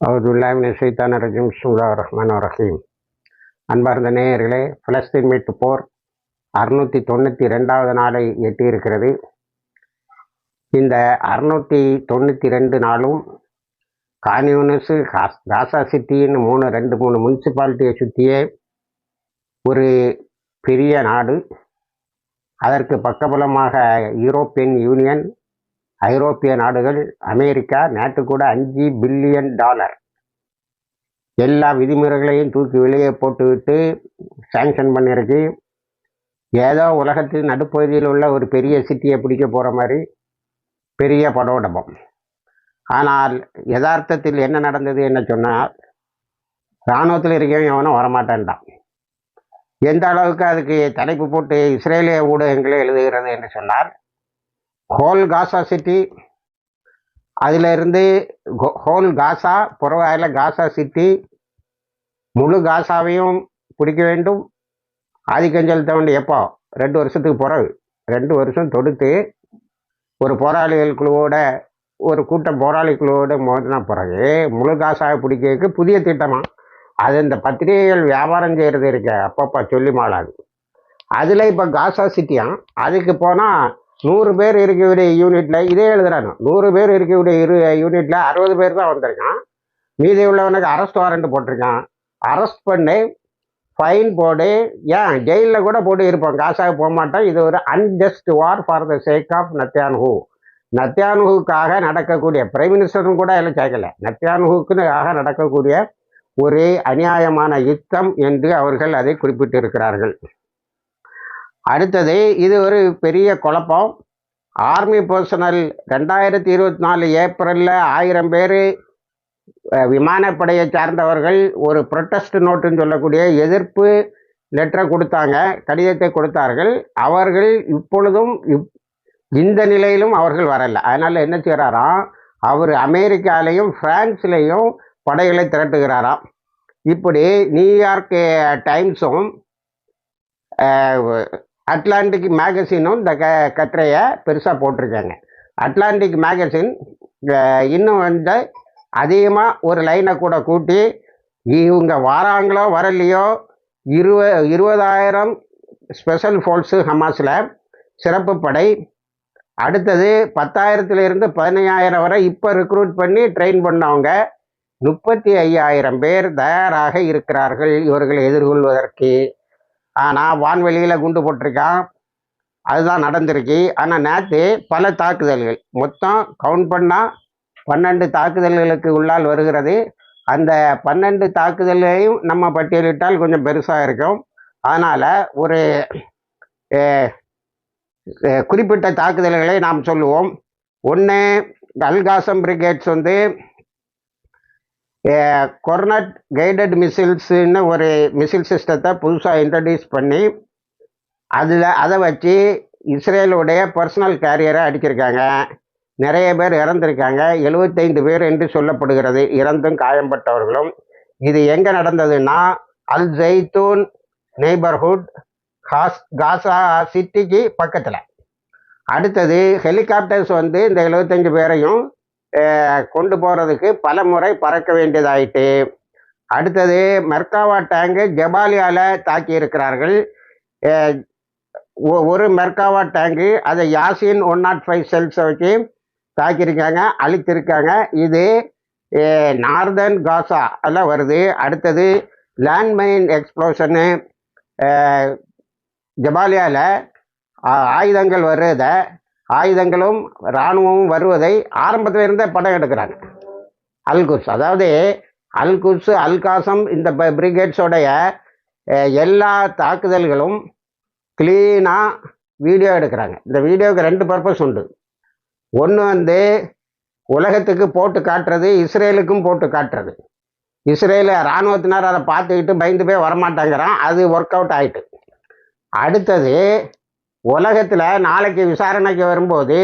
அவுதுல்லாமின் சைத்தான சுல்லா ரஹ்மான் ரஹீம். அன்பார்ந்த நேயர்களே பிலஸ்தீன் மீட்டு போர் அறுநூற்றி தொண்ணூற்றி ரெண்டாவது நாளை எட்டியிருக்கிறது. இந்த அறுநூற்றி தொண்ணூற்றி ரெண்டு நாளும் கான்யூனஸு காஸ் காசா சிட்டின்னு மூணு ரெண்டு மூணு முனிசிபாலிட்டியை சுற்றியே ஒரு பெரிய நாடு. அதற்கு பக்கபலமாக யூரோப்பியன் யூனியன் ஐரோப்பிய நாடுகள் அமெரிக்கா நேற்று கூட அஞ்சு பில்லியன் டாலர். எல்லா விதிமுறைகளையும் தூக்கி வெளியே போட்டுவிட்டு சாங்ஷன் பண்ணியிருக்கு ஏதோ உலகத்தின் நடுப்பகுதியில் உள்ள ஒரு பெரிய சிட்டியை பிடிக்க போகிற மாதிரி பெரிய படோடபம். ஆனால் யதார்த்தத்தில் என்ன நடந்தது என்ன சொன்னால் இராணுவத்தில் இருக்கவன் எவனும் வரமாட்டேன்டான் எந்த அளவுக்கு அதுக்கு தலைப்பு போட்டு இஸ்ரேலிய ஊடகங்களே எழுதுகிறது என்று சொன்னால் ஹோல் காசா சிட்டி. அதிலிருந்து ஹோல் காசா புறவாயில் காசா சிட்டி. முழு காசாவையும் பிடிக்க வேண்டும். ஆதிக்கம் செலுத்த வேண்டிய எப்போ? ரெண்டு வருஷத்துக்கு பிறகு. ரெண்டு வருஷம் தொடுத்து ஒரு போராளிகள் குழுவோட ஒரு கூட்டம் போராளி குழுவோட மோதின பிறகு முழு காசாவை பிடிக்கிறதுக்கு புதிய திட்டமா? அது இந்த பத்திரிகைகள் வியாபாரம் செய்கிறது இருக்க அப்பப்போ சொல்லி மாளாது. அதில் இப்போ காசா சிட்டியாம் அதுக்கு போனால் நூறு பேர் இருக்கக்கூடிய யூனிட்டில் இதே எழுதுறாங்க. நூறு பேர் இருக்கக்கூடிய இரு யூனிட்டில் அறுபது பேர் தான் வந்திருக்கான். மீதி உள்ளவனுக்கு அரெஸ்ட் வாரண்ட் போட்டிருக்கான். அரெஸ்ட் பண்ணி ஃபைன் போடு. ஏன்? ஜெயிலில் கூட போட்டு இருப்பான் காசாக போக மாட்டோம். இது ஒரு unjust war for the sake of Netanyahu நத்தியானுகுக்காக நடக்கக்கூடிய பிரைம் மினிஸ்டரும் கூட எல்லாம் கேட்கல. நத்தியானுகுக்காக நடக்கக்கூடிய ஒரு அநியாயமான யுத்தம் என்று அவர்கள் அதை குறிப்பிட்டிருக்கிறார்கள். அடுத்தது இது ஒரு பெரிய குழப்பம். ஆர்மி பர்சனல் ரெண்டாயிரத்தி இருபத்தி நாலு ஏப்ரலில் ஆயிரம் பேர் விமானப்படையை சார்ந்தவர்கள் ஒரு ப்ரொட்டஸ்ட் நோட்டுன்னு சொல்லக்கூடிய எதிர்ப்பு லெட்டரை கொடுத்தாங்க கடிதத்தை கொடுத்தார்கள். அவர்கள் இப்பொழுதும் இப் இந்த நிலையிலும் அவர்கள் வரலை. அதனால் என்ன செய்கிறாராம் அவர் அமெரிக்காலையும் ஃப்ரான்ஸ்லேயும் படைகளை திரட்டுகிறாராம். இப்படி நியூயார்க் டைம்ஸும் அட்லாண்டிக் மேகசினும் இந்த க கட்டுரையை பெருசாக போட்டிருக்காங்க. அட்லாண்டிக் மேகசின் இன்னும் வந்து அதிகமாக ஒரு லைனை கூட கூட்டி இவங்க வாராங்களோ வரலையோ இருவ இருபதாயிரம் ஸ்பெஷல் ஃபோர்ஸு ஹமாஸில் சிறப்பு படை. அடுத்தது பத்தாயிரத்துலேருந்து பதினையாயிரம் வரை இப்போ ரெக்ரூட் பண்ணி ட்ரெயின் பண்ணவங்க முப்பத்தி ஐயாயிரம் பேர் தயாராக இருக்கிறார்கள் இவர்களை எதிர்கொள்வதற்கு. ஆனால் வான்வெளியில் குண்டு போட்டிருக்கான். அதுதான் நடந்திருக்கு. ஆனால் நேற்று பல தாக்குதல்கள். மொத்தம் கவுண்ட் பண்ணால் பன்னெண்டு தாக்குதல்களுக்கு உள்ளால் வருகிறது. அந்த பன்னெண்டு தாக்குதலையும் நம்ம பட்டியலிட்டால் கொஞ்சம் பெருசாக இருக்கும். அதனால் ஒரு குறிப்பிட்ட தாக்குதல்களை நாம் சொல்லுவோம். ஒன்று அல்காசம் பிரிகேட்ஸ் வந்து கொர்னட் கைடட் மிசில்ஸுன்னு ஒரு மிசில் சிஸ்டத்தை புதுசாக இன்ட்ரடியூஸ் பண்ணி அதில் அதை வச்சு இஸ்ரேலுடைய பர்சனல் கேரியரை அடிச்சிருக்காங்க. நிறைய பேர் இறந்துருக்காங்க. எழுபத்தைந்து பேர் என்று சொல்லப்படுகிறது. இறந்தும் காயம்பட்டவர்களும். இது எங்கே நடந்ததுன்னா அல் ஜெய்தூன் நெய்பர்ஹுட் ஹாஸ் காசா சிட்டிக்கு பக்கத்தில். அடுத்தது ஹெலிகாப்டர்ஸ் வந்து இந்த எழுபத்தஞ்சு பேரையும் கொண்டு போகிறதுக்கு பல முறை பறக்க வேண்டியதாயிட்டு. அடுத்தது மெர்காவா டேங்கு ஜபாலியால் தாக்கி இருக்கிறார்கள் ஒரு மெர்காவா டேங்கு அதை யாசின் ஒன் நாட் ஃபைவ் செல்ஸை வச்சு தாக்கியிருக்காங்க அழித்திருக்காங்க. இது நார்தன் காசா எல்லாம் வருது. அடுத்தது லேண்ட்மைன் எக்ஸ்ப்ளோஷனு ஜபாலியாவில் ஆயுதங்கள் வருவதை ஆயுதங்களும் இராணுவமும் வருவதை ஆரம்பத்தில் இருந்தே படம் எடுக்கிறாங்க. அல்குஸ் அதாவது அல்குஸ் அல்காசம் இந்த பிரிகேட்ஸோடைய எல்லா தாக்குதல்களும் க்ளீனாக வீடியோ எடுக்கிறாங்க. இந்த வீடியோவுக்கு ரெண்டு பர்பஸ் உண்டு. ஒன்று வந்து உலகத்துக்கு போட்டு காட்டுறது இஸ்ரேலுக்கும் போட்டு காட்டுறது. இஸ்ரேல இராணுவத்தினர் அதை பார்த்துக்கிட்டு பயந்து போய் வரமாட்டாங்கிறான். அது ஒர்க் அவுட் ஆகிட்டு அடுத்தது உலகத்தில் நாளைக்கு விசாரணைக்கு வரும்போது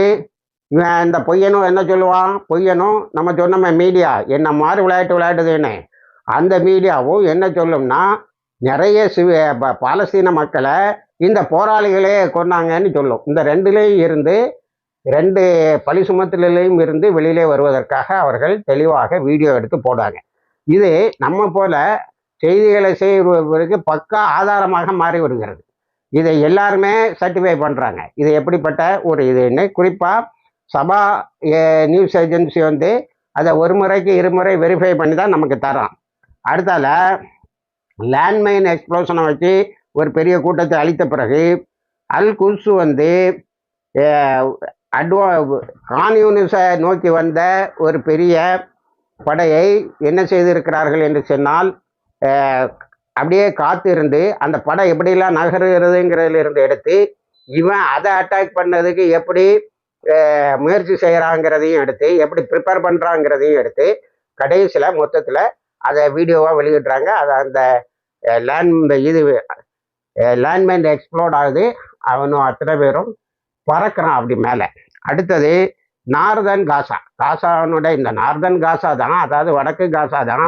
இவன் இந்த பொய்யனும் என்ன சொல்லுவான்? பொய்யனும் நம்ம சொன்னோமே மீடியா என்ன மாதிரி விளையாட்டு விளையாட்டுதுன்னு அந்த மீடியாவும் என்ன சொல்லும்னா நிறைய சிவ பாலஸ்தீன மக்களை இந்த போராளிகளே கொண்டாங்கன்னு சொல்லும். இந்த ரெண்டுலேயும் இருந்து ரெண்டு பழி சுமத்திலையும் இருந்து வெளியிலே வருவதற்காக அவர்கள் தெளிவாக வீடியோ எடுத்து போடுறாங்க. இது நம்ம போல செய்திகளை செய்வதற்கு பக்கா ஆதாரமாக மாறி வருகிறது. இதை எல்லாருமே சர்டிஃபை பண்ணுறாங்க இது எப்படிப்பட்ட ஒரு இதுன்னு குறிப்பாக சபா நியூஸ் ஏஜென்சி வந்து அதை ஒரு முறைக்கு இருமுறை வெரிஃபை பண்ணி தான் நமக்கு தரோம் அடுத்தால லேண்ட்மைன் எக்ஸ்ப்ளோஷனை வச்சு ஒரு பெரிய கூட்டத்தை அழித்த பிறகு அல் குல்சு வந்து அட்வா கான்யூனிஸை நோக்கி வந்த ஒரு பெரிய படையை என்ன செய்திருக்கிறார்கள் என்று சொன்னால் அப்படியே அப்படியே காத்திருந்து அந்த படம் எப்படிலாம் நகருகிறதுங்கிறதுல இருந்து எடுத்து இவன் அதை அட்டாக் பண்ணதுக்கு எப்படி முயற்சி செய்கிறாங்கிறதையும் எடுத்து எப்படி ப்ரிப்பேர் பண்ணுறாங்கிறதையும் எடுத்து கடைசியில் மொத்தத்தில் அதை வீடியோவாக வெளியிடுறாங்க. அதை அந்த லேண்ட் இது லேண்ட்மைன் எக்ஸ்ப்ளோர்ட் ஆகுது. அவனும் அத்தனை பேரும் பறக்கிறான் அப்படி மேலே. அடுத்தது நார்தன் காசா. காசானுடைய இந்த நார்தன் காசா தான் அதாவது வடக்கு காசா தான்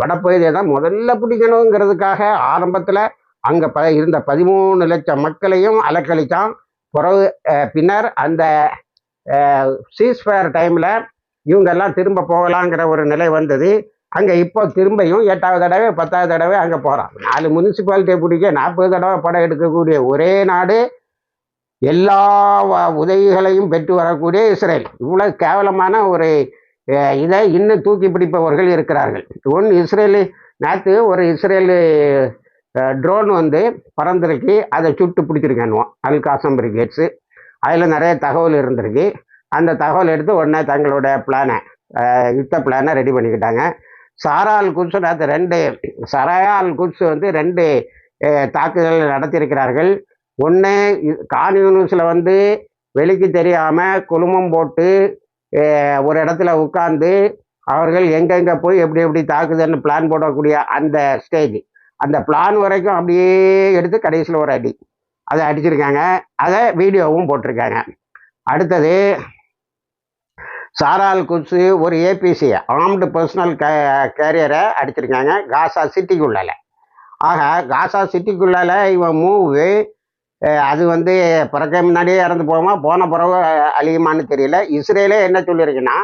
வடப்பகுதியை தான் முதல்ல பிடிக்கணுங்கிறதுக்காக ஆரம்பத்தில் அங்கே ப இருந்த பதிமூணு லட்சம் மக்களையும் அலக்களித்தான் பிறகு பின்னர் அந்த சீஸ்ஃபயர் டைமில் இவங்கெல்லாம் திரும்ப போகலாங்கிற ஒரு நிலை வந்தது. அங்கே இப்போ திரும்பியும் எட்டாவது தடவை பத்தாவது தடவை அங்கே போகிறான் நாலு முனிசிபாலிட்டியை பிடிக்க நாற்பது தடவை படம் எடுக்கக்கூடிய ஒரே நாடு. எல்லா உதவிகளையும் பெற்று வரக்கூடிய இஸ்ரேல். இவ்வளோ கேவலமான ஒரு இதை இன்னும் தூக்கி பிடிப்பவர்கள் இருக்கிறார்கள். ஒன் இஸ்ரேலு நேற்று ஒரு இஸ்ரேலு ட்ரோன் வந்து பறந்துருக்கு. அதை சுட்டு பிடிச்சிருக்கானுவோம் அல் காசம் பிரிகேட்ஸு அதில் நிறைய தகவல் இருந்திருக்கு. அந்த தகவல் எடுத்து உடனே தங்களோட பிளானை யுத்த பிளானை ரெடி பண்ணிக்கிட்டாங்க. சாரால் குட்ஸ் நேற்று ரெண்டு சராயால் குட்ஸ் வந்து ரெண்டு தாக்குதல் நடத்தியிருக்கிறார்கள். ஒன்று கான்யூனிஸில் வந்து வெளிக்கு தெரியாமல் குழுமம் போட்டு ஒரு இடத்துல உட்கார்ந்து அவர்கள் எங்கெங்கே போய் எப்படி எப்படி தாக்குதுன்னு பிளான் போடக்கூடிய அந்த ஸ்டேஜ் அந்த பிளான் வரைக்கும் அப்படியே எடுத்து கடைசியில் ஒரு அடி. அதை அடிச்சிருக்காங்க. அதை வீடியோவும் போட்டிருக்காங்க. அடுத்தது சாரால் குட்ஸு ஒரு ஏபிசி ஆர்ம்டு பர்சனல் கே கேரியரை அடிச்சிருக்காங்க. காசா சிட்டிக்குள்ளால. ஆக காசா சிட்டிக்குள்ளால இவன் மூவு அது வந்து பிறக்க முன்னாடியே இறந்து போகுமா போன பிறகு அழியுமான்னு தெரியல. இஸ்ரேலே என்ன சொல்லியிருக்குன்னா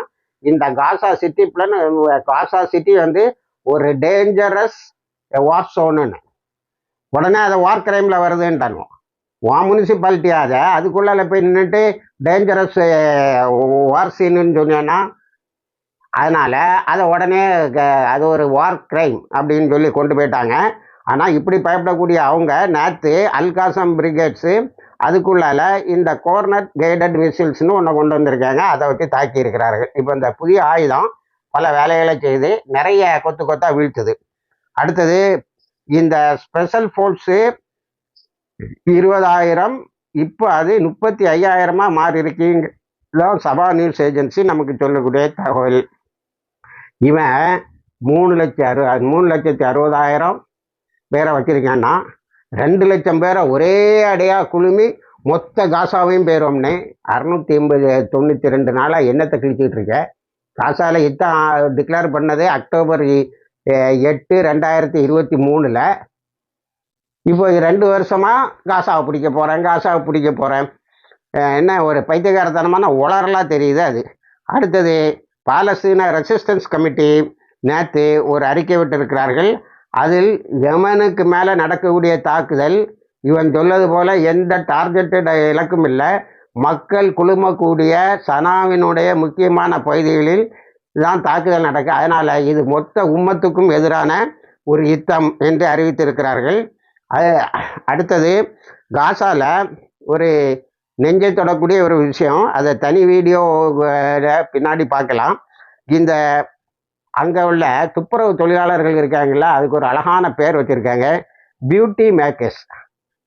இந்த Gaza city plan Gaza city வந்து ஒரு டேஞ்சரஸ் வார் சோனுன்னு உடனே அதை வார் கிரைமில் வருதுன்ட்டாங்க வா முனிசிபாலிட்டி அதை? அதுக்குள்ளால போய் நின்றுட்டு டேஞ்சரஸ் வார் சீனுன்னு சொன்னேன்னா அதனால் அதை உடனே க- அது ஒரு வார் கிரைம் அப்படின்னு சொல்லி கொண்டு போயிட்டாங்க. ஆனால் இப்படி பயப்படக்கூடிய அவங்க நேற்று அல்காசம் பிரிகேட்ஸு அதுக்குள்ளால இந்த கோர்னட் கைடட் மிசில்ஸ்னு ஒன்று கொண்டு வந்திருக்காங்க. அதை வச்சு தாக்கி இருக்கிறார்கள். இப்போ இந்த புதிய ஆயுதம் பல வேலைகளை செய்து நிறைய கொத்து கொத்தாக வீழ்த்துது. அடுத்தது இந்த ஸ்பெஷல் ஃபோர்ஸு இருபதாயிரம் இப்போ அது முப்பத்தி ஐயாயிரமாக மாறி இருக்கீங்க சபா நியூஸ் ஏஜென்சி நமக்கு சொல்லக்கூடிய தகவல். இவன் மூணு லட்சம் அறு மூணு லட்சத்தி அறுபதாயிரம் பேரை வச்சுருக்கேன்னா ரெண்டு லட்சம் பேரை ஒரே அடையாக குழுமி மொத்த காசாவையும் பேரோம்னே அறநூற்றி எண்பது தொண்ணூற்றி ரெண்டு நாளாக என்னத்தை கிழிச்சிட்டு இருக்க. காசாவில் இத்தான் டிக்ளேர் பண்ணது அக்டோபர் எட்டு ரெண்டாயிரத்தி இருபத்தி மூணில். இப்போ ரெண்டு வருஷமாக காசாவை பிடிக்க போகிறேன் காசாவை பிடிக்க போகிறேன் என்ன ஒரு பைத்தியகாரத்தனமான உளறலாக தெரியுது அது. அடுத்தது பாலஸ்தீன ரெசிஸ்டன்ஸ் கமிட்டி நேற்று ஒரு அறிக்கை விட்டிருக்கிறார்கள். அதில் யமனுக்கு மேலே நடக்கக்கூடிய தாக்குதல் இவன் சொல்லது போல எந்த டார்கெட்டட் இலக்கும் இல்லை. மக்கள் குழுமக்கூடிய சனாவினுடைய முக்கியமான பகுதிகளில் தான் தாக்குதல் நடக்க. அதனால் இது மொத்த உம்மத்துக்கும் எதிரான ஒரு யுத்தம் என்று அறிவித்திருக்கிறார்கள். அது அடுத்தது காசால ஒரு நெஞ்சை தொடக்கூடிய ஒரு விஷயம். அதை தனி வீடியோ பின்னாடி பார்க்கலாம். இந்த அங்கே உள்ள துப்புரவு தொழிலாளர்கள் இருக்காங்களா அதுக்கு ஒரு அழகான பேர் வச்சுருக்காங்க. பியூட்டி மேக்கர்ஸ்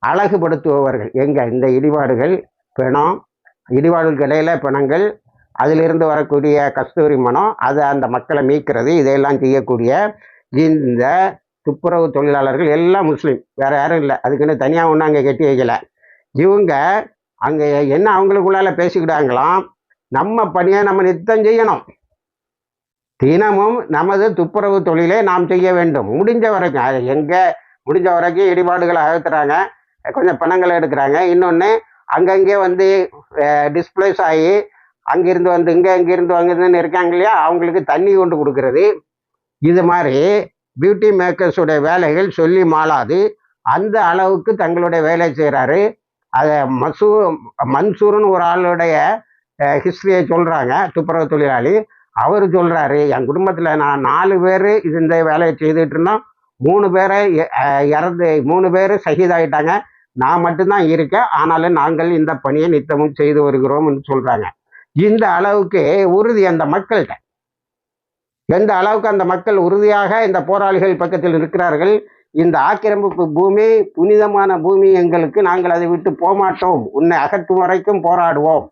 அழகுபடுத்துபவர்கள். எங்கே? இந்த இடிபாடுகள் பிணம் இடிபாடுகளுக்கு இடையில பிணங்கள் அதிலிருந்து வரக்கூடிய கஸ்தூரி மனம் அது அந்த மக்களை மீட்கிறது. இதையெல்லாம் செய்யக்கூடிய இந்த துப்புரவு தொழிலாளர்கள் எல்லாம் முஸ்லீம். வேறு யாரும் இல்லை. அதுக்குன்னு தனியாக ஒன்றும் அங்கே கட்டி வைக்கல. இவங்க அங்கே என்ன அவங்களுக்குள்ளால பேசிக்கிட்டாங்களாம் நம்ம பணியை நம்ம நித்தம் செய்யணும். தினமும் நமது துப்புரவு தொழிலை நாம் செய்ய வேண்டும். முடிஞ்ச வரைக்கும் அது எங்கே முடிஞ்ச வரைக்கும் இடிபாடுகளை அகற்றுறாங்க கொஞ்சம் பணங்களை எடுக்கிறாங்க. இன்னொன்று அங்கங்கே வந்து டிஸ்பிளேஸ் ஆகி அங்கிருந்து வந்து இங்கே இங்கேருந்து அங்கிருந்து இருக்காங்க இல்லையா? அவங்களுக்கு தண்ணி கொண்டு கொடுக்கறது. இது மாதிரி பியூட்டி மேக்கர்ஸுடைய வேலைகள் சொல்லி மாளாது அந்த அளவுக்கு தங்களுடைய வேலை செய்கிறாரு அதை மசூ மன்சூர்னு ஒரு ஆளுடைய ஹிஸ்ட்ரியை சொல்கிறாங்க துப்புரவு தொழிலாளி. அவர் சொல்கிறாரு என் குடும்பத்தில் நான் நாலு பேர் இது இந்த வேலையை செய்துட்டு இருந்தோம். மூணு பேரை இறந்து மூணு பேர் சகிதாயிட்டாங்க. நான் மட்டும்தான் இருக்கேன். ஆனாலும் நாங்கள் இந்த பணியை நித்தமும் செய்து வருகிறோம்னு சொல்கிறாங்க இந்த அளவுக்கு உறுதி அந்த மக்கள்கிட்ட. எந்த அளவுக்கு அந்த மக்கள் உறுதியாக இந்த போராளிகள் பக்கத்தில் இருக்கிறார்கள். இந்த ஆக்கிரமிப்பு பூமி புனிதமான பூமி எங்களுக்கு நாங்கள் அதை விட்டு போமாட்டோம். உன்னை அகற்றும் வரைக்கும் போராடுவோம்.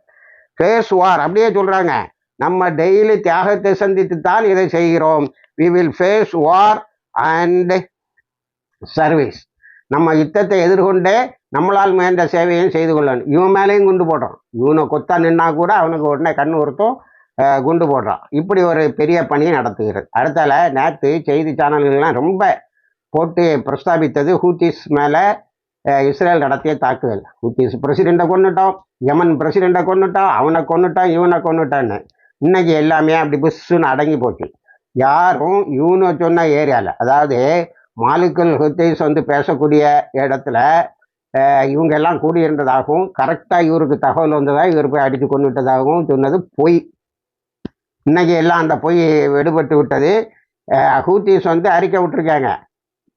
பேசுவார் அப்படியே சொல்கிறாங்க நம்ம டெய்லி தியாகத்தை சந்தித்து தான் இதை செய்கிறோம். We will face war and service நம்ம யுத்தத்தை எதிர்கொண்டே நம்மளால் முயன்ற சேவையும் செய்து கொள்ளணும். இவன் மேலேயும் குண்டு போடுறான். இவனை கொத்தா நின்னா கூட அவனுக்கு உடனே கண் ஒருத்தும் குண்டு போடுறான். இப்படி ஒரு பெரிய பணியை நடத்துகிறது. அடுத்தால நேற்று செய்தி சேனல்கள்லாம் ரொம்ப போட்டு பிரஸ்தாபித்தது ஹூத்திஸ் மேலே இஸ்ரேல் நடத்திய தாக்குதல். ஹூத்திஸ் பிரசிடெண்ட்டை கொண்டுட்டோம் யமன் பிரசிடெண்ட்டை கொண்டுட்டோம் அவனை கொண்டுட்டான் இவனை கொண்டுட்டான்னு இன்னைக்கு எல்லாமே அப்படி புஷ்ஷுன்னு அடங்கி போச்சு. யாரும் இவனு சொன்ன ஏரியாவில் அதாவது மாலுக்கல் ஹுத்தைஸ் வந்து பேசக்கூடிய இடத்துல இவங்க எல்லாம் கூடியிருந்ததாகவும் கரெக்டாக இவருக்கு தகவல் வந்ததாக இவர் போய் அடித்து கொண்டு விட்டதாகவும் சொன்னது பொய். இன்னைக்கு எல்லாம் அந்த பொய் விடுபட்டு விட்டது. ஹூத்திஸ் வந்து அறிக்கை விட்டுருக்காங்க.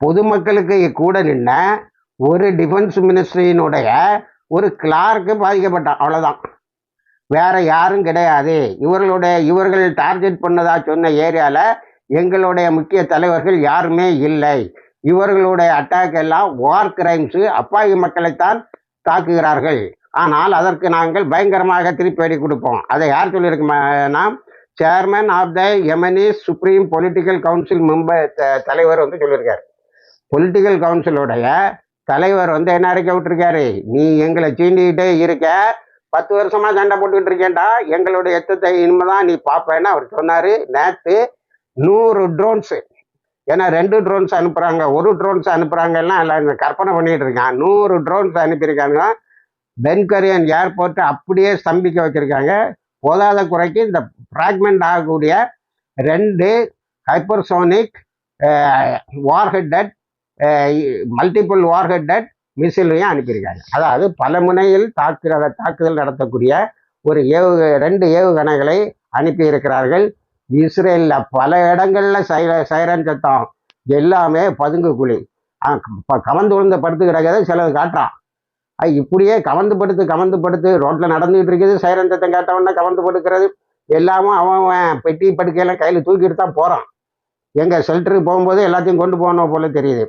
பொதுமக்களுக்கு கூட நின்ன ஒரு டிஃபென்ஸ் மினிஸ்ட்ரியினுடைய ஒரு கிளார்க்கு பாதிக்கப்பட்டான். அவ்வளோதான் வேற யாரும் கிடையாது. இவர்களுடைய இவர்கள் டார்கெட் பண்ணதா சொன்ன ஏரியாவில் எங்களுடைய முக்கிய தலைவர்கள் யாருமே இல்லை. இவர்களுடைய அட்டாக் எல்லாம் வார் கிரைம்ஸு அப்பாவி மக்களைத்தான் தாக்குகிறார்கள். ஆனால் அதற்கு நாங்கள் பயங்கரமாக திருப்பி கொடுப்போம். அதை யார் சொல்லியிருக்கோம்னா chairman of the Yemen's supreme political council Mumbai தலைவர் வந்து சொல்லியிருக்காரு. பொலிட்டிக்கல் கவுன்சிலுடைய தலைவர் வந்து என்ன அறிக்கை விட்டுருக்காரு? நீ எங்களை சீண்டிக்கிட்டே இருக்க பத்து வருஷமா சண்டை போட்டுக்கிட்டு இருக்கேன்டா. எங்களுடைய எத்தத்தை இனிமேதான் நீ பார்ப்பேன்னு அவர் சொன்னார். நேற்று நூறு ட்ரோன்ஸு ஏன்னா ரெண்டு ட்ரோன்ஸ் அனுப்புகிறாங்க ஒரு ட்ரோன்ஸ் அனுப்புகிறாங்க எல்லாம் இங்க கற்பனை பண்ணிட்டு இருக்கான் நூறு ட்ரோன்ஸ் அனுப்பியிருக்காங்க பென்கரியன் ஏர்போர்ட்டை அப்படியே ஸ்தம்பிக்க வச்சுருக்காங்க. போதாத குறைக்கு இந்த ஃப்ராக்மெண்ட் ஆகக்கூடிய ரெண்டு ஹைப்பர்சோனிக் வார்ஹெட்டட் மல்டிபிள் வார்ஹெட்டட் மிசிலையும் அனுப்பியிருக்காங்க. அதாவது பல முனையில் தாக்குற தாக்குதல் நடத்தக்கூடிய ஒரு ஏவு ரெண்டு ஏவுகணைகளை அனுப்பியிருக்கிறார்கள். இஸ்ரேலில் பல இடங்களில் சைர சைரன் சத்தம். எல்லாமே பதுங்கு குழி. அஹ் க- கவர்ந்து விழுந்த படுத்து கிடக்கிறத சிலது காட்டுறான்? இப்படியே கவர்ந்து படுத்து கவர்ந்து படுத்து ரோட்டில் நடந்துகிட்டு இருக்குது. சைரன் சத்தம் கேட்டவொடனே கவர்ந்து படுக்கிறது. எல்லாமும் அவன் அவன் பெட்டி படுக்கையெல்லாம் கையில் தூக்கிட்டு தான் போகிறான் எங்கள் ஷெல்டருக்கு போகும்போது எல்லாத்தையும் கொண்டு போகணும் போல தெரியுது.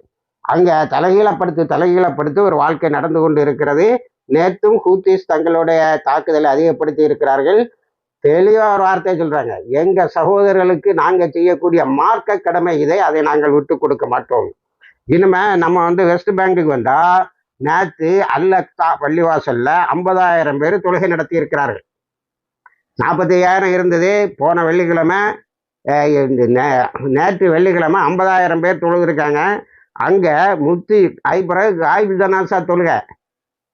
அங்கே தலைகீழப்படுத்து தலைகீழப்படுத்து ஒரு வாழ்க்கை நடந்து கொண்டு இருக்கிறது நேற்றும் ஹூத்திஸ் தங்களுடைய தாக்குதலை அதிகப்படுத்தி இருக்கிறார்கள். தெளிவாக ஒரு வார்த்தையை சொல்கிறாங்க எங்கள் சகோதரர்களுக்கு நாங்கள் செய்யக்கூடிய மார்க்க கடமை இதை அதை நாங்கள் விட்டு கொடுக்க மாட்டோம். இனிமே நம்ம வந்து வெஸ்ட் பேங்குக்கு வந்தால் நேற்று அல்லக்தா பள்ளிவாசலில் ஐம்பதாயிரம் பேர் தொழுகை நடத்தி இருக்கிறார்கள். நாற்பத்தி ஐயாயிரம் இருந்தது. போன வெள்ளிக்கிழமை இந்த நே- நேற்று வெள்ளிக்கிழமை ஐம்பதாயிரம் பேர் தொழுதுருக்காங்க. அங்கே முத்தி ஐ பிறகு ஆய்வு ஜனாசா தொழுகை?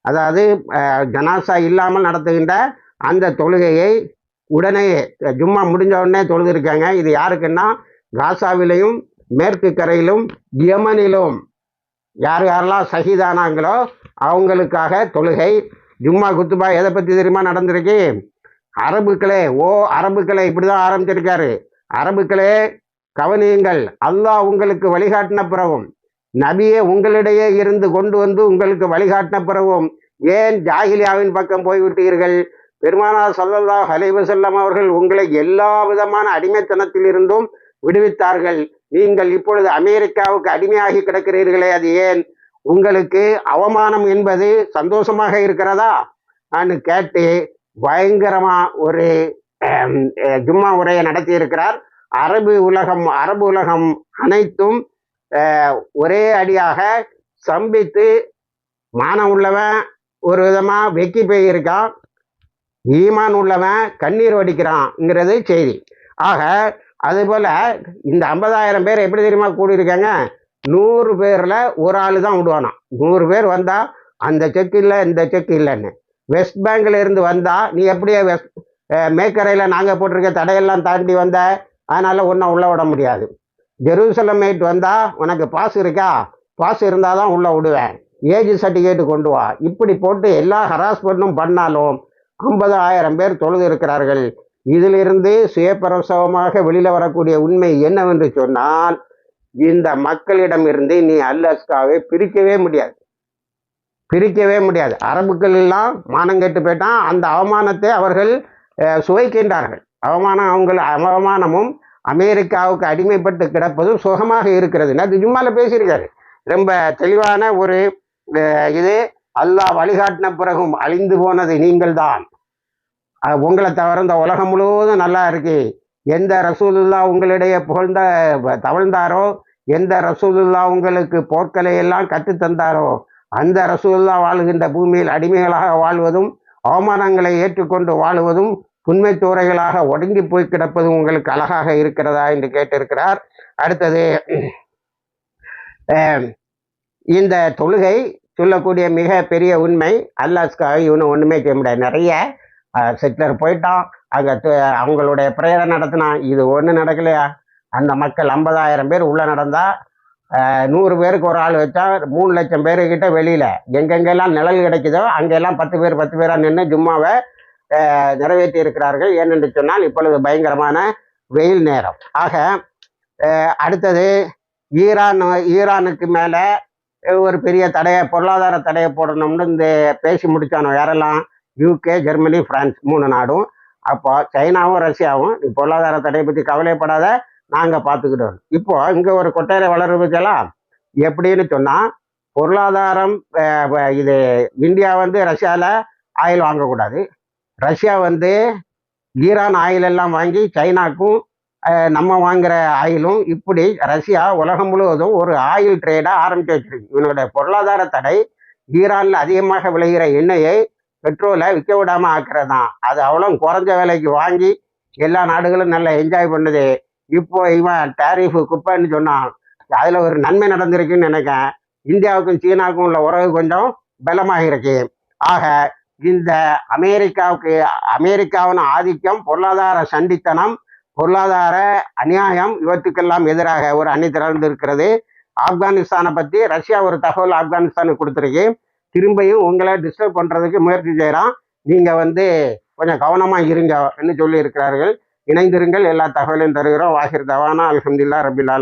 அதாவது ஜனாசா இல்லாமல் நடத்துகின்ற அந்த தொழுகையை உடனே ஜும்மா முடிஞ்ச உடனே தொழுதுருக்காங்க. இது யாருக்குன்னா காசாவிலையும் மேற்கு கரையிலும் யமனிலும். யார் யாரெல்லாம் சகிதானாங்களோ அவங்களுக்காக தொழுகை ஜும்மா குத்துபா எதை பற்றி தெரியுமா நடந்திருக்கு? அரபுக்களே ஓ அரபுக்களே இப்படி தான் ஆரம்பிச்சிருக்காரு. அரபுக்களே கவனியுங்கள் அல்லாஹ் உங்களுக்கு வழிகாட்டின பிறகும் நபியே உங்களிடையே இருந்து கொண்டு வந்து உங்களுக்கு வழிகாட்டின பிறகும் ஏன் ஜாகிலியாவின் பக்கம் போய்விட்டீர்கள்? பெருமானார் சல்லல்லா ஹலைவசல்லம் அவர்கள் உங்களை எல்லா விதமான அடிமைத்தனத்தில் இருந்தும் விடுவித்தார்கள். நீங்கள் இப்பொழுது அமெரிக்காவுக்கு அடிமையாகி கிடக்கிறீர்களே அது ஏன்? உங்களுக்கு அவமானம் என்பது சந்தோஷமாக இருக்கிறதா? நான் கேட்டு பயங்கரமா ஒரு ஜும்மா உரையை நடத்தி இருக்கிறார் அரபு உலகம் அரபு உலகம் அனைத்தும் ஒரே அடியாக சம்பித்து மானம் உள்ளவன் ஒரு விதமாக வெக்கி போயிருக்கான். ஈமான் உள்ளவன் கண்ணீர் வடிக்கிறான்ங்கிறது செய்தி. ஆக அதுபோல் இந்த ஐம்பதாயிரம் பேர் எப்படி தெரியுமா கூடியிருக்காங்க? நூறு பேரில் ஒரு ஆள் தான் விடுவானாம் நூறு பேர் வந்தால் அந்த செக் இல்லை இந்த செக் இல்லைன்னு. வெஸ்ட் பேங்கில் இருந்து வந்தால் நீ எப்படியே வெஸ்ட் மேக்கரையில் நாங்கள் போட்டிருக்க தடையெல்லாம் தாண்டி வந்த அதனால் ஒன்றும் உள்ள விட முடியாது. ஜெருசலமேட் வந்தால் உனக்கு பாஸ் இருக்கா? பாஸ் இருந்தால் தான் உள்ளே விடுவேன். ஏஜ் சர்டிஃபிகேட் கொண்டு வா. இப்படி போட்டு எல்லா ஹராஸ்மெண்ட்டும் பண்ணாலும் ஐம்பது ஆயிரம் பேர் தொழுது இருக்கிறார்கள். இதிலிருந்து சுயப்பிரசவமாக வெளியில் வரக்கூடிய உண்மை என்னவென்று சொன்னால் இந்த மக்களிடமிருந்து நீ அல்லஸ்காவை பிரிக்கவே முடியாது. பிரிக்கவே முடியாது. அரபுக்கள் எல்லாம் மானம் கெட்டு போயிட்டான். அந்த அவமானத்தை அவர்கள் சுவைக்கின்றார்கள். அவமானம் அவங்க அவமானமும் அமெரிக்காவுக்கு அடிமைப்பட்டு கிடப்பதும் சுகமாக இருக்கிறது. நான் ஜும்மால பேசியிருக்காரு. ரொம்ப தெளிவான ஒரு இது அல்லாஹ் வழிகாட்டின பிறகும் அழிந்து போனது நீங்கள் தான் உங்களை தவிர இந்த உலகம் முழுவதும் நல்லா இருக்கு. எந்த ரசூலுல்லா உங்களிடையே புகழ்ந்த தவழ்ந்தாரோ எந்த ரசூலுல்லா உங்களுக்கு போர்க்களை எல்லாம் கற்றுத் தந்தாரோ அந்த ரசூலுல்லா வாழுகின்ற பூமியில் அடிமைகளாக வாழ்வதும் அவமானங்களை ஏற்றுக்கொண்டு வாழுவதும் புண்மை தூரைகளாக ஒடுங்கி போய் கிடப்பது உங்களுக்கு அழகாக இருக்கிறதா என்று கேட்டிருக்கிறார். அடுத்தது இந்த தொழுகை சொல்லக்கூடிய மிக பெரிய உண்மை அல்லாஸ்காக இவனு ஒன்றுமே செய்ய முடியாது. நிறைய செட்டிலர் போயிட்டான். அங்கே அவங்களுடைய பிரேயரை நடத்தினான். இது ஒன்றும் நடக்கலையா? அந்த மக்கள் ஐம்பதாயிரம் பேர் உள்ளே நடந்தா நூறு பேருக்கு ஒரு ஆள் வச்சா மூணு லட்சம் பேருக்கிட்ட வெளியில். எங்கெங்கெல்லாம் நிழல் கிடைக்குதோ அங்கெல்லாம் பத்து பேர் பத்து பேராக நின்று ஜும்மாவை நிறைவேற்றி இருக்கிறார்கள் ஏனென்று சொன்னால் இப்பொழுது பயங்கரமான வெயில் நேரம். ஆக அடுத்தது ஈரான் ஈரானுக்கு மேலே ஒரு பெரிய தடையை பொருளாதார தடையை போடணும்னு இந்த பேசி முடித்தானோ யாரெல்லாம்? யூகே ஜெர்மனி பிரான்ஸ் மூணு நாடும். அப்போ சைனாவும் ரஷ்யாவும் நீ பொருளாதார தடையை பற்றி கவலைப்படாத நாங்கள் பார்த்துக்கிட்டோம் இப்போ இங்கே ஒரு கொட்டையில வளர்றதுக்கெல்லாம் எப்படின்னு சொன்னால் பொருளாதாரம் இது இந்தியா வந்து ரஷ்யாவில் ஆயில் வாங்கக்கூடாது. ரஷ்யா வந்து ஈரான் ஆயில் எல்லாம் வாங்கி சைனாக்கும் நம்ம வாங்குற ஆயிலும் இப்படி ரஷ்யா உலகம் முழுவதும் ஒரு ஆயில் ட்ரேடை ஆரம்பித்து வச்சிருக்கு. இவனுடைய பொருளாதார தடை ஈரானில் அதிகமாக விளைகிற எண்ணெயை பெட்ரோலை விற்க விடாமல் ஆக்குறது தான் அது அவ்வளோ குறைஞ்ச விலைக்கு வாங்கி எல்லா நாடுகளும் நல்லா என்ஜாய் பண்ணுது. இப்போ இவன் டேரிஃபு குப்பைன்னு சொன்னான். அதில் ஒரு நன்மை நடந்திருக்குன்னு நினைக்கிறேன். இந்தியாவுக்கும் சீனாவுக்கும் உள்ள உறவு கொஞ்சம் பலமாக இருக்கு ஆக இந்த அமெரிக்காவுக்கு அமெரிக்காவின் ஆதிக்கம் பொருளாதார சண்டித்தனம் பொருளாதார அநியாயம் இவற்றுக்கெல்லாம் எதிராக ஒரு அணி திரண்டு இருக்கிறது ஆப்கானிஸ்தானை பற்றி ரஷ்யா ஒரு தகவல் ஆப்கானிஸ்தானுக்கு கொடுத்துருக்கு. திரும்பியும் உங்களை டிஸ்டர்ப் பண்ணுறதுக்கு முயற்சி செய்கிறான் நீங்கள் வந்து கொஞ்சம் கவனமாக இருங்கன்னு சொல்லி இருக்கிறார்கள் இணைந்திருங்கள் எல்லா தகவலையும் தருகிறோம். வாகிர் தவானா அலமதுல்லா ரபில்